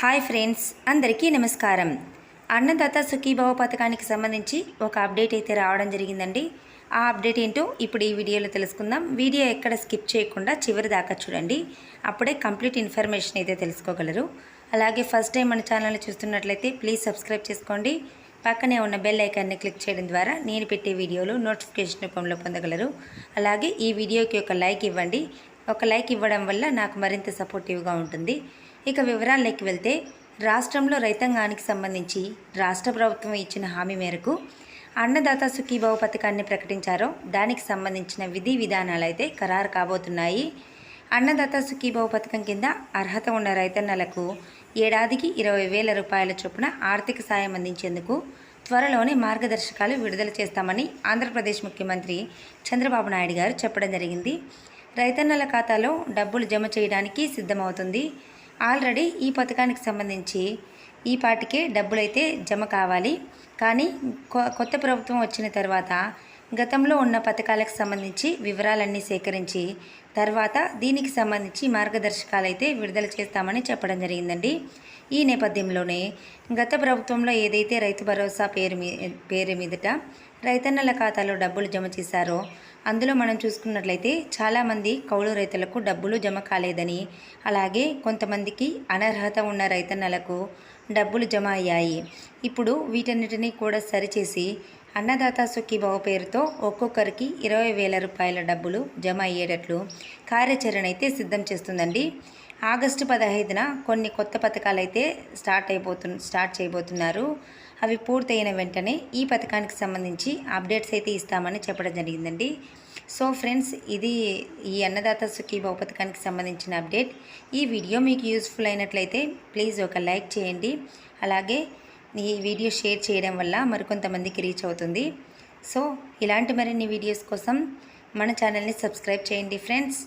Hi friends అందరికీ నమస్కారం. అన్నదాత సుఖీభావ పథకానికి సంబంధించి ఒక అప్డేట్ అయితే రావడం జరిగిందండి. ఆ అప్డేట్ ఏంటో ఇప్పుడు ఈ వీడియోలో తెలుసుకుందాం. వీడియో ఎక్కడ స్కిప్ చేయకుండా చివరి దాకా చూడండి. అప్పుడే కంప్లీట్ ఇన్ఫర్మేషన్ అయితే తెలుసుకోగలరు. అలాగే ఫస్ట్ టైం మన ఛానల్ని చూస్తున్నట్లయితే ప్లీజ్ సబ్స్క్రైబ్ చేసుకోండి. పక్కనే ఉన్న బెల్ ఐకాన్ని క్లిక్ చేయడం ద్వారా నేను పెట్టే వీడియోలు నోటిఫికేషన్ రూపంలో పొందగలరు. అలాగే ఈ వీడియోకి ఒక లైక్ ఇవ్వండి. ఒక లైక్ ఇవ్వడం వల్ల నాకు మరింత సపోర్టివ్గా ఉంటుంది. ఇక వివరాల్లోకి వెళ్తే రాష్ట్రంలో రైతాంగానికి సంబంధించి రాష్ట్ర ప్రభుత్వం ఇచ్చిన హామీ మేరకు అన్నదాత సుఖీభావ పథకాన్ని ప్రకటించారో దానికి సంబంధించిన విధి విధానాలు అయితే ఖరారు కాబోతున్నాయి. అన్నదాత సుఖీభావ పథకం కింద అర్హత ఉన్న రైతన్నలకు ఏడాదికి ఇరవై వేల రూపాయల చొప్పున ఆర్థిక సాయం అందించేందుకు త్వరలోనే మార్గదర్శకాలు విడుదల చేస్తామని ఆంధ్రప్రదేశ్ ముఖ్యమంత్రి చంద్రబాబు నాయుడు గారు చెప్పడం జరిగింది. రైతన్నల ఖాతాలో డబ్బులు జమ చేయడానికి సిద్ధమవుతుంది. ఆల్రెడీ ఈ పథకానికి సంబంధించి ఈ పాటికే డబ్బులైతే జమ కావాలి. కానీ కొ- కొత్త ప్రభుత్వం వచ్చిన తర్వాత గతంలో ఉన్న పథకాలకు సంబంధించి వివరాలన్నీ సేకరించి తర్వాత దీనికి సంబంధించి మార్గదర్శకాలు అయితే విడుదల చేస్తామని చెప్పడం జరిగిందండి. ఈ నేపథ్యంలోనే గత ప్రభుత్వంలో ఏదైతే రైతు భరోసా పేరు మీ పేరు మీదట రైతన్నల ఖాతాలో డబ్బులు జమ చేశారో అందులో మనం చూసుకున్నట్లయితే చాలామంది కౌలు రైతులకు డబ్బులు జమ కాలేదని అలాగే కొంతమందికి అనర్హత ఉన్న రైతన్నలకు డబ్బులు జమ అయ్యాయి. ఇప్పుడు వీటన్నిటినీ కూడా సరిచేసి అన్నదాత సుఖీభావ పేరుతో ఒక్కొక్కరికి ఇరవై వేల రూపాయల డబ్బులు జమ అయ్యేటట్లు కార్యాచరణ అయితే సిద్ధం చేస్తుందండి. ఆగస్టు పదహైదున కొన్ని కొత్త పథకాలు అయితే స్టార్ట్ అయిపోతు స్టార్ట్ చేయబోతున్నారు. అవి పూర్తయిన వెంటనే ఈ పథకానికి సంబంధించి అప్డేట్స్ అయితే ఇస్తామని చెప్పడం జరిగిందండి. సో ఫ్రెండ్స్ ఇది ఈ అన్నదాత సుఖీభావ పథకానికి సంబంధించిన అప్డేట్. ఈ వీడియో మీకు యూస్ఫుల్ అయినట్లయితే ప్లీజ్ ఒక లైక్ చేయండి. అలాగే ఈ వీడియో షేర్ చేయడం వల్ల మరికొంతమందికి రీచ్ అవుతుంది. సో ఇలాంటి మరిన్ని వీడియోస్ కోసం మన ఛానల్ని సబ్స్క్రైబ్ చేయండి ఫ్రెండ్స్.